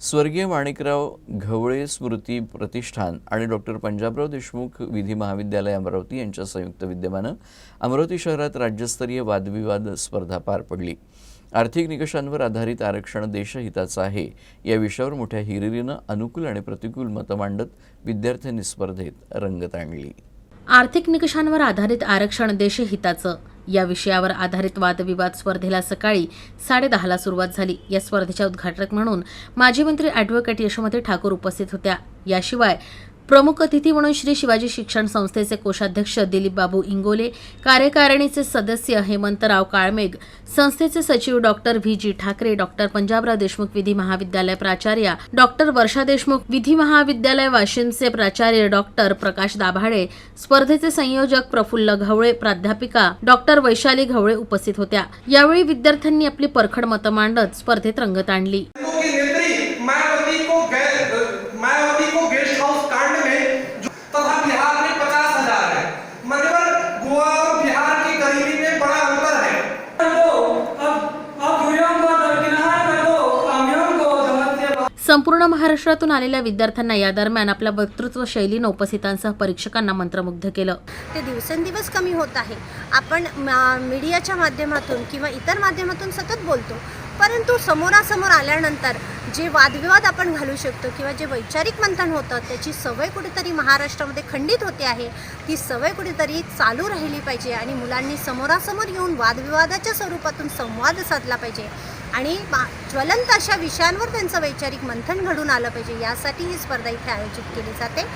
स्वर्गीय माणिकराव घवळे स्मृती प्रतिष्ठान आणि डॉक्टर पंजाबराव देशमुख विधी महाविद्यालय अमरावती यांच्या संयुक्त विद्यमानं अमरावती शहरात राज्यस्तरीय वादविवाद स्पर्धा पार पडली. आर्थिक निकषांवर आधारित आरक्षण देशहिताचं आहे. या विषयावर मोठ्या हिरिरीनं अनुकूल आणि प्रतिकूल मतं मांडत विद्यार्थ्यांनी स्पर्धेत रंगत आणली. आर्थिक निकषांवर आधारित आरक्षण देशहिताचं या विषयावर आधारित वादविवाद स्पर्धेला सकाळी साडेदहाला सुरुवात झाली. या स्पर्धेच्या उद्घाटक म्हणून माजी मंत्री ॲडव्होकेट यशोमती ठाकूर उपस्थित होत्या. याशिवाय प्रमुख अतिथी म्हणून श्री शिवाजी शिक्षण संस्थेचे कोषाध्यक्ष दिलीप बाबू इंगोले कार्यकारिणीचे सदस्य हेमंतराव काळमेघ संस्थेचे सचिव doctor V G Thakre doctor Panjabrao Deshmukh विधी महाविद्यालय प्राचार्य डॉक्टर वर्षा देशमुख विधी महाविद्यालय वाशिमचे प्राचार्य डॉक्टर प्रकाश दाभाडे स्पर्धेचे संयोजक प्रफुल्ल घवळे प्राध्यापिका डॉक्टर वैशाली घवळे उपस्थित होत्या. यावेळी विद्यार्थ्यांनी आपली परखड मतं मांडत स्पर्धेत रंगत आणली. संपूर्ण महाराष्ट्रातून आलेल्या विद्यार्थ्यांना या दरम्यान आपल्या वक्तृत्व शैलीनं उपस्थितांसह परीक्षकांना मंत्रमुग्ध केलं. ते दिवसेंदिवस कमी होत आहे. आपण मीडियाच्या माध्यमातून किंवा इतर माध्यमातून सतत बोलतो. परंतु समोरासमोर आल्यानंतर जे वादविवाद आपण घालू शकतो किंवा जे वैचारिक मंथन होतं त्याची सवय कुठेतरी महाराष्ट्रामध्ये खंडित होते आहे. ती सवय कुठेतरी चालू राहिली पाहिजे आणि मुलांनी समोरासमोर येऊन वादविवादाच्या स्वरूपातून संवाद साधला पाहिजे आणि ज्वलंत अशा विषयांवर त्यांचं वैचारिक मंथन घडून आलं पाहिजे. यासाठी ही स्पर्धा इथे आयोजित केली जाते.